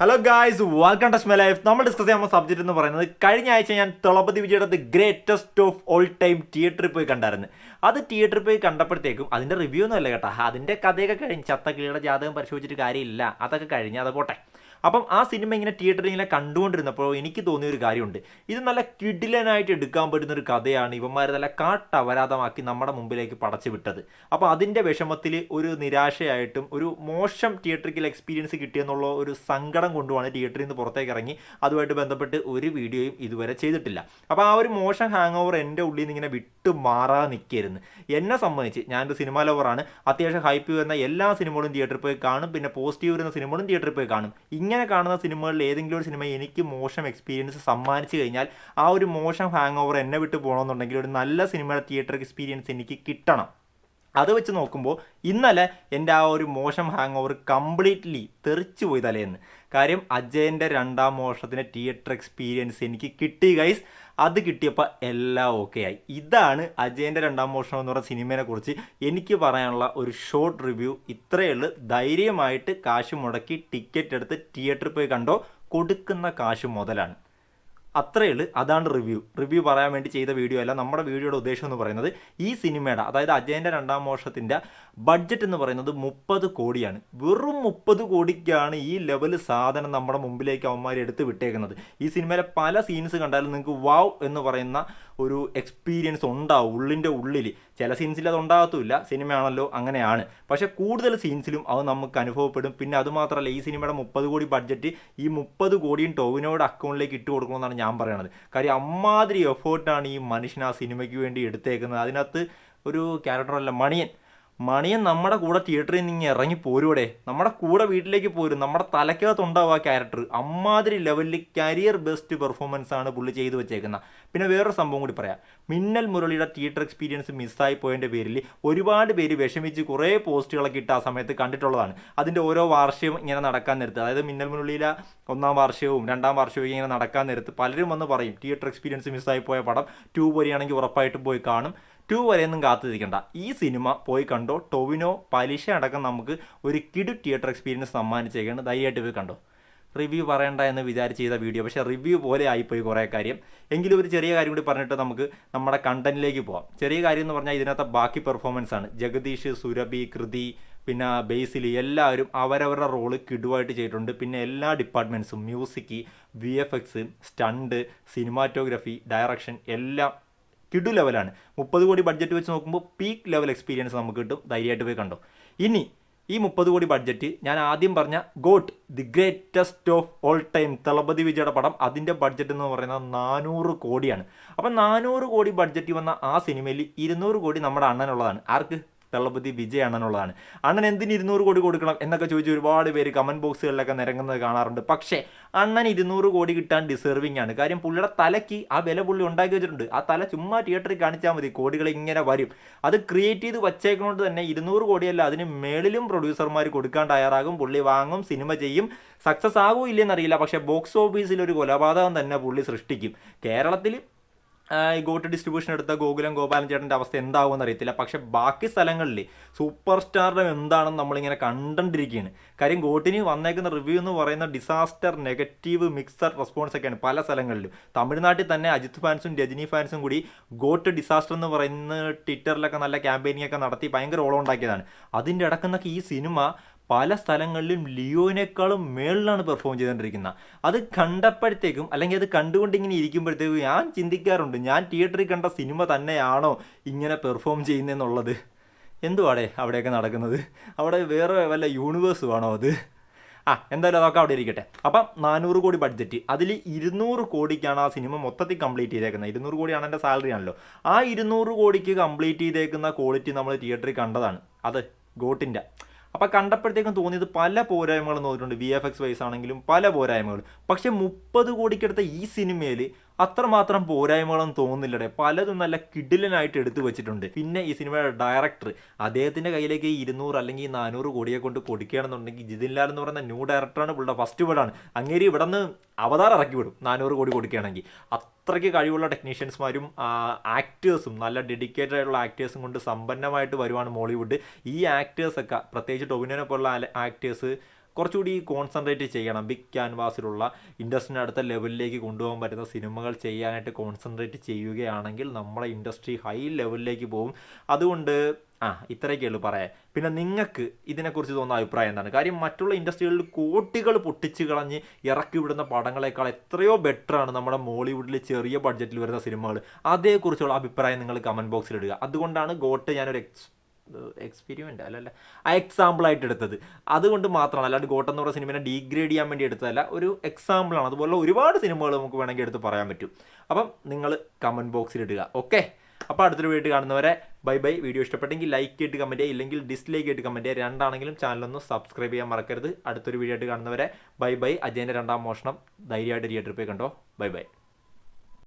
Hello guys welcome touch my life നമ്മൾ discuss ചെയ്യാൻ subject എന്ന് പറയുന്നത് കഴിഞ്ഞ ആഴ്ച ഞാൻ തളപതി വിജയുടെ the greatest of all time തിയേറ്ററിൽ പോയി കണ്ടായിരുന്നു. അത് തിയേറ്ററിൽ പോയി കണ്ടപ്പോഴത്തേക്കും അതിന്റെ റിവ്യൂ ഒന്നും അല്ല കേട്ടോ. അതിന്റെ കഥയൊക്കെ കഴിഞ്ഞ് ചത്തക്കിളിയുടെ ജാതകം പരിശോധിച്ചിട്ട് കാര്യമില്ല. അതൊക്കെ കഴിഞ്ഞ് അത് പോട്ടെ. അപ്പം ആ സിനിമ ഇങ്ങനെ തിയേറ്ററിൽ ഇങ്ങനെ കണ്ടുകൊണ്ടിരുന്നപ്പോൾ എനിക്ക് തോന്നിയ ഒരു കാര്യമുണ്ട്. ഇത് നല്ല കിഡിലനായിട്ട് എടുക്കാൻ പറ്റുന്ന ഒരു കഥയാണ് ഇവന്മാർ നല്ല കാട്ടവരാതമാക്കി നമ്മുടെ മുമ്പിലേക്ക് പടച്ചു വിട്ടത്. അപ്പോൾ അതിന്റെ വിഷമത്തിൽ ഒരു നിരാശയായിട്ടും ഒരു മോശം തിയേറ്ററിക്കൽ എക്സ്പീരിയൻസ് കിട്ടിയെന്നുള്ള ഒരു സങ്കടം കൊണ്ടുമാണ് തിയേറ്ററിൽ നിന്ന് പുറത്തേക്ക് ഇറങ്ങി. അതുമായിട്ട് ബന്ധപ്പെട്ട് ഒരു വീഡിയോയും ഇതുവരെ ചെയ്തിട്ടില്ല. അപ്പോൾ ആ ഒരു മോശം ഹാങ് ഓവർ എന്റെ ഉള്ളിൽ നിന്ന് ഇങ്ങനെ വിട്ടു മാറാതെ നിൽക്കരുന്ന്. എന്നെ സംബന്ധിച്ച് ഞാനൊരു സിനിമ ലവറാണ് അത്യാവശ്യം ഹൈപ്പ് വരുന്ന എല്ലാ സിനിമകളും തിയേറ്ററിൽ പോയി കാണും. പിന്നെ പോസിറ്റീവ് വരുന്ന സിനിമകളും തിയേറ്ററിൽ പോയി കാണും. ഇങ്ങനെ കാണുന്ന സിനിമകളിൽ ഏതെങ്കിലും ഒരു സിനിമ എനിക്ക് മോശം എക്സ്പീരിയൻസ് സമ്മാനിച്ചു കഴിഞ്ഞാൽ ആ ഒരു മോശം ഹാങ് ഓവർ എന്നെ വിട്ട് പോകണമെന്നുണ്ടെങ്കിൽ ഒരു നല്ല സിനിമയുടെ തിയേറ്റർ എക്സ്പീരിയൻസ് എനിക്ക് കിട്ടണം. അത് വെച്ച് നോക്കുമ്പോൾ ഇന്നലെ എന്റെ ആ ഒരു മോശം ഹാങ് ഓവർ കംപ്ലീറ്റ്ലി തെറിച്ചു പോയി തലേന്ന്. കാര്യം അജയന്റെ രണ്ടാം മോഷത്തിന്റെ തിയേറ്റർ എക്സ്പീരിയൻസ് എനിക്ക് കിട്ടി ഗൈസ് അത് കിട്ടിയപ്പോൾ എല്ലാം ഓക്കെ ആയി. ഇതാണ് അജയന്റെ രണ്ടാം മോഷണം എന്ന് പറയുന്ന സിനിമയെ കുറിച്ച് എനിക്ക് പറയാനുള്ള ഒരു ഷോർട്ട് റിവ്യൂ ഇത്രയേ ഉള്ളൂ. ധൈര്യമായിട്ട് കാശ് മുടക്കി ടിക്കറ്റ് എടുത്ത് തിയേറ്ററിൽ പോയി കണ്ടോ? കൊടുക്കുന്ന കാശ് മുതലാണ്. അത്രയേ ഉള്ളൂ. അതാണ് റിവ്യൂ. റിവ്യൂ പറയാൻ വേണ്ടി ചെയ്ത വീഡിയോ അല്ല. നമ്മുടെ വീഡിയോയുടെ ഉദ്ദേശം എന്ന് പറയുന്നത് ഈ സിനിമയുടെ അതായത് അജയന്റെ രണ്ടാം മോഷത്തിന്റെ ബഡ്ജറ്റ് എന്ന് പറയുന്നത് മുപ്പത് കോടിയാണ്. വെറും മുപ്പത് കോടിക്കാണ് ഈ ലെവൽ സാധനം നമ്മുടെ മുമ്പിലേക്ക് അവന്മാർ എടുത്ത് വിട്ടേക്കുന്നത്. ഈ സിനിമയിലെ പല സീൻസ് കണ്ടാലും നിങ്ങൾക്ക് വാവ് എന്ന് പറയുന്ന ഒരു എക്സ്പീരിയൻസ് ഉണ്ടാവും ഉള്ളിന്റെ ഉള്ളിൽ. ചില സീൻസിൽ അത് ഉണ്ടാകത്തുമില്ല. സിനിമയാണല്ലോ അങ്ങനെയാണ്. പക്ഷേ കൂടുതൽ സീൻസിലും അത് നമുക്ക് അനുഭവപ്പെടും. പിന്നെ അതുമാത്രമല്ല ഈ സിനിമയുടെ മുപ്പത് കോടി ബഡ്ജറ്റ് ഈ മുപ്പത് കോടിയും ടോവിനോയുടെ അക്കൗണ്ടിലേക്ക് ഇട്ട് കൊടുക്കണമെന്നാണ് ഞാൻ പറയണത്. കാര്യം അമ്മാതിരി എഫേർട്ടാണ് ഈ മനുഷ്യൻ ആ സിനിമയ്ക്ക് വേണ്ടി എടുത്തേക്കുന്നത്. അതിനകത്ത് ഒരു ക്യാരക്ടറല്ല മണിയൻ. മണിയൻ നമ്മുടെ കൂടെ തിയേറ്ററിൽ നിന്ന് ഇറങ്ങി പോരൂടെ. നമ്മുടെ കൂടെ വീട്ടിലേക്ക് പോരും. നമ്മുടെ തലക്കകത്ത് ഉണ്ടാവും ആ ക്യാരക്ടർ അമ്മാതിരി ലെവലിൽ കരിയർ ബെസ്റ്റ് പെർഫോമൻസ് ആണ് പുള്ളി ചെയ്തു വെച്ചേക്കുന്നത് പിന്നെ വേറൊരു സംഭവം കൂടി പറയാം. മിന്നൽ മുരളിയുടെ തിയേറ്റർ എക്സ്പീരിയൻസ് മിസ്സായി പോയതിന്റെ പേരിൽ ഒരുപാട് പേര് വിഷമിച്ച് കുറേ പോസ്റ്റുകളൊക്കെ ഇട്ട് ആ സമയത്ത് കണ്ടിട്ടുള്ളതാണ്. അതിന്റെ ഓരോ വാർഷികം ഇങ്ങനെ നടക്കാൻ നേരത്ത്. അതായത് മിന്നൽ മുരളിയിലെ ഒന്നാം വാർഷികവും രണ്ടാം വാർഷികവും ഇങ്ങനെ നടക്കാൻ നേരത്ത് പലരും വന്ന് പറയും തിയേറ്റർ എക്സ്പീരിയൻസ് മിസ്സായി പോയ പടം. ട്യൂബ് വരികയാണെങ്കിൽ ഉറപ്പായിട്ടും പോയി കാണും. ടു വരെയൊന്നും കാത്തിരിക്കണ്ട. ഈ സിനിമ പോയി കണ്ടോ? ടൊവിനോ പലിശ അടക്കം നമുക്ക് ഒരു കിടു തിയേറ്റർ എക്സ്പീരിയൻസ് സമ്മാനിച്ചേക്കാണ്. ധൈര്യമായിട്ട് പോയി കണ്ടോ? റിവ്യൂ പറയണ്ട എന്ന് വിചാരിച്ച് ചെയ്ത വീഡിയോ പക്ഷേ റിവ്യൂ പോലെ ആയിപ്പോയി കുറേ കാര്യം. എങ്കിലും ഒരു ചെറിയ കാര്യം കൂടി പറഞ്ഞിട്ട് നമുക്ക് നമ്മുടെ കണ്ടന്റിലേക്ക് പോവാം. ചെറിയ കാര്യം എന്ന് പറഞ്ഞാൽ ഇതിനകത്തെ ബാക്കി പെർഫോമൻസ് ആണ്. ജഗദീഷ് സുരഭി കൃതി പിന്നെ ബേസിലി എല്ലാവരും അവരവരുടെ റോൾ കിടുവായിട്ട് ചെയ്തിട്ടുണ്ട്. പിന്നെ എല്ലാ ഡിപ്പാർട്ട്മെന്റ്സും music V F X stunt cinematography direction എല്ലാം കിടു ലെവലാണ്. മുപ്പത് കോടി ബഡ്ജറ്റ് വെച്ച് നോക്കുമ്പോൾ പീക്ക് ലെവൽ എക്സ്പീരിയൻസ് നമുക്ക് കിട്ടും. ധൈര്യമായിട്ട് പോയി കണ്ടോ. ഇനി ഈ മുപ്പത് കോടി ബഡ്ജറ്റ് ഞാൻ ആദ്യം പറഞ്ഞ GOAT the greatest of all time Thalapathy വിജയുടെ പടം. അതിന്റെ ബഡ്ജറ്റ് എന്ന് പറയുന്നത് നാനൂറ് കോടിയാണ്. അപ്പം നാനൂറ് കോടി ബഡ്ജറ്റ് വന്ന ആ സിനിമയിൽ ഇരുന്നൂറ് കോടി നമ്മുടെ അണ്ണനുള്ളതാണ്. ആർക്ക്? തളപതി വിജയ് അണ്ണനുള്ളതാണ് അണ്ണൻ എന്തിന് ഇരുന്നൂറ് കോടി കൊടുക്കണം എന്നൊക്കെ ചോദിച്ച് ഒരുപാട് പേര് കമന്റ് ബോക്സുകളിലൊക്കെ നിരങ്ങുന്നത് കാണാറുണ്ട്. പക്ഷേ അണ്ണൻ ഇരുന്നൂറ് കോടി കിട്ടാൻ ഡിസേർവിംഗ് ആണ്. കാര്യം പുള്ളിയുടെ തലയ്ക്ക് ആ വില പുള്ളി ഉണ്ടാക്കി വെച്ചിട്ടുണ്ട്. ആ തല ചുമ്മാ തിയേറ്ററിൽ കാണിച്ചാൽ മതി. കോടികൾ ഇങ്ങനെ വരും. അത് ക്രിയേറ്റ് ചെയ്ത് വച്ചേക്കുന്നതുകൊണ്ട് തന്നെ ഇരുന്നൂറ് കോടിയല്ല അതിന് മേളിലും പ്രൊഡ്യൂസർമാർ കൊടുക്കാൻ തയ്യാറാകും. പുള്ളി വാങ്ങും സിനിമ ചെയ്യും. സക്സസ് ആകുമോ ഇല്ലെന്നറിയില്ല പക്ഷേ ബോക്സ് ഓഫീസിൽ ഒരു കൊലപാതകം തന്നെ പുള്ളി സൃഷ്ടിക്കും. കേരളത്തിൽ ഗോട്ട് ഡിസ്ട്രിബ്യൂഷൻ എടുത്ത ഗോകുലം ഗോപാലൻ ചേട്ടന്റെ അവസ്ഥ എന്താകുമെന്ന് അറിയത്തില്ല. പക്ഷെ ബാക്കി സ്ഥലങ്ങളിൽ സൂപ്പർ സ്റ്റാറിന്റെ എന്താണെന്ന് നമ്മളിങ്ങനെ കണ്ടിരിക്കുകയാണ് കാര്യം ഗോട്ടിന് വന്നേക്കുന്ന റിവ്യൂ എന്ന് പറയുന്ന ഡിസാസ്റ്റർ നെഗറ്റീവ് മിക്സഡ് റെസ്പോൺസ് ഒക്കെയാണ് പല സ്ഥലങ്ങളിലും. തമിഴ്നാട്ടിൽ തന്നെ അജിത് ഫാൻസും രജനി ഫാൻസും കൂടി ഗോട്ട് ഡിസാസ്റ്റർ എന്ന് പറയുന്ന ട്വിറ്ററിലൊക്കെ നല്ല ക്യാമ്പയിനിങ് ഒക്കെ നടത്തി ഭയങ്കര ഓളം ഉണ്ടാക്കിയതാണ്. അതിന്റെ ഇടക്കുന്നൊക്കെ ഈ സിനിമ പല സ്ഥലങ്ങളിലും ലിയോനേക്കാളും മേളിലാണ് പെർഫോം ചെയ്തുകൊണ്ടിരിക്കുന്നത്. അത് കണ്ടപ്പോഴത്തേക്കും അല്ലെങ്കിൽ അത് കണ്ടുകൊണ്ട് ഇങ്ങനെ ഇരിക്കുമ്പോഴത്തേക്കും ഞാൻ ചിന്തിക്കാറുണ്ട് ഞാൻ തിയേറ്ററിൽ കണ്ട സിനിമ തന്നെയാണോ ഇങ്ങനെ പെർഫോം ചെയ്യുന്നതെന്നുള്ളത്? എന്തുവാടേ അവിടെയൊക്കെ നടക്കുന്നത്? അവിടെ വേറെ വല്ല യൂണിവേഴ്സും ആണോ അത്? ആ എന്തായാലും അതൊക്കെ അവിടെ ഇരിക്കട്ടെ. അപ്പം നാനൂറ് കോടി ബഡ്ജറ്റ് അതിൽ ഇരുന്നൂറ് കോടിക്കാണ് ആ സിനിമ മൊത്തത്തിൽ കംപ്ലീറ്റ് ചെയ്തേക്കുന്നത്. ഇരുന്നൂറ് കോടിയാണ് എന്റെ സാലറി ആണല്ലോ. ആ ഇരുന്നൂറ് കോടിക്ക് കംപ്ലീറ്റ് ചെയ്തേക്കുന്ന ക്വാളിറ്റി നമ്മൾ തിയേറ്ററിൽ കണ്ടതാണ്. അത് ഗോട്ടിന്റെ. അപ്പോൾ കണ്ടപ്പോഴത്തേക്കും തോന്നിയത് പല പോരായ്മകളും തോന്നിയിട്ടുണ്ട്. വി എഫ് എക്സ് വൈസ് ആണെങ്കിലും പല പോരായ്മകൾ പക്ഷേ മുപ്പത് കോടിക്കെടുത്ത ഈ സിനിമയിൽ അത്രമാത്രം പോരായ്മകളൊന്നും തോന്നുന്നില്ലടെ. പലതും നല്ല കിഡിലനായിട്ട് എടുത്തു വെച്ചിട്ടുണ്ട്. പിന്നെ ഈ സിനിമയുടെ ഡയറക്ടർ അദ്ദേഹത്തിന്റെ കയ്യിലേക്ക് ഇരുന്നൂറ് അല്ലെങ്കിൽ നാനൂറ് കോടിയെ കൊണ്ട് കൊടുക്കുകയാണെന്നുണ്ടെങ്കിൽ ജിതിൻലാൽ എന്ന് പറയുന്ന ന്യൂ ഡയറക്ടറാണ് പുള്ളിയുടെ ഫസ്റ്റ് വേർഡാണ് അങ്ങേരി ഇവിടെ നിന്ന് അവതാരം ഇറക്കി വിടും. നാനൂറ് കോടി കൊടുക്കുകയാണെങ്കിൽ. അത്രയ്ക്ക് കഴിവുള്ള ടെക്നീഷ്യൻസ്മാരും ആക്ടേഴ്സും നല്ല ഡെഡിക്കേറ്റഡ് ആയിട്ടുള്ള ആക്ടേഴ്സും കൊണ്ട് സമ്പന്നമായിട്ട് വരുവാണ് മോളിവുഡ്. ഈ ആക്ടേഴ്സൊക്കെ പ്രത്യേകിച്ച് ടൊവിനോനെ പോലുള്ള ആക്ടേഴ്സ് കുറച്ചുകൂടി കോൺസെൻട്രേറ്റ് ചെയ്യണം. ബിഗ് ക്യാൻവാസിലുള്ള ഇൻഡസ്ട്രീനെ അടുത്ത ലെവലിലേക്ക് കൊണ്ടുപോകാൻ പറ്റുന്ന സിനിമകൾ ചെയ്യാനായിട്ട് കോൺസെൻട്രേറ്റ് ചെയ്യുകയാണെങ്കിൽ നമ്മളെ ഇൻഡസ്ട്രി ഹൈ ലെവലിലേക്ക് പോകും. അതുകൊണ്ട് ആ ഇത്രയൊക്കെ ഉള്ളൂ പറയാൻ. പിന്നെ നിങ്ങൾക്ക് ഇതിനെക്കുറിച്ച് തോന്നുന്ന അഭിപ്രായം എന്താണ്? കാര്യം മറ്റുള്ള ഇൻഡസ്ട്രികളിൽ കോട്ടികൾ പൊട്ടിച്ച് കളഞ്ഞ് ഇറക്കി വിടുന്ന പടങ്ങളെക്കാൾ എത്രയോ ബെറ്ററാണ് നമ്മുടെ മോളിവുഡിൽ ചെറിയ ബഡ്ജറ്റിൽ വരുന്ന സിനിമകൾ. അതേക്കുറിച്ചുള്ള അഭിപ്രായം നിങ്ങൾ കമന്റ് ബോക്സിൽ ഇടുക. അതുകൊണ്ടാണ് ഗോട്ട് ഞാനൊരു എക്സ് എക്സ്പെരിമെന്റ് അല്ലല്ല ആ എക്സാമ്പിളായിട്ട് എടുത്തത്. അതുകൊണ്ട് മാത്രമാണ് അല്ലാണ്ട് ഗോട്ടം എന്ന് പറയുന്ന സിനിമയെ ഡീഗ്രേഡ് ചെയ്യാൻ വേണ്ടി എടുത്തതല്ല ഒരു എക്സാമ്പിളാണ് അതുപോലെ ഒരുപാട് സിനിമകൾ നമുക്ക് വേണമെങ്കിൽ എടുത്ത് പറയാൻ പറ്റും. അപ്പം നിങ്ങൾ കമന്റ് ബോക്സിൽ ഇടുക ഓക്കെ അപ്പോൾ അടുത്തൊരു വീട്ടിൽ കാണുന്നവരെ ബൈ ബൈ വീഡിയോ ഇഷ്ടപ്പെട്ടെങ്കിൽ ലൈക്ക് ചെയ്തിട്ട് കമന്റ് ചെയ്യുക ഇല്ലെങ്കിൽ ഡിസ്ലൈക്ക് ചെയ്തിട്ട് കമന്റ് ചെയ്യുക. രണ്ടാണെങ്കിലും ചാനലൊന്ന് സബ്സ്ക്രൈബ് ചെയ്യാൻ മറക്കരുത്. അടുത്തൊരു വീഡിയോ ആയിട്ട് കാണുന്നവരെ ബൈ ബൈ അജയന്റെ രണ്ടാം മോഷണം ധൈര്യമായിട്ട് തിയേറ്ററിൽ പോയി കണ്ടോ? Bye bye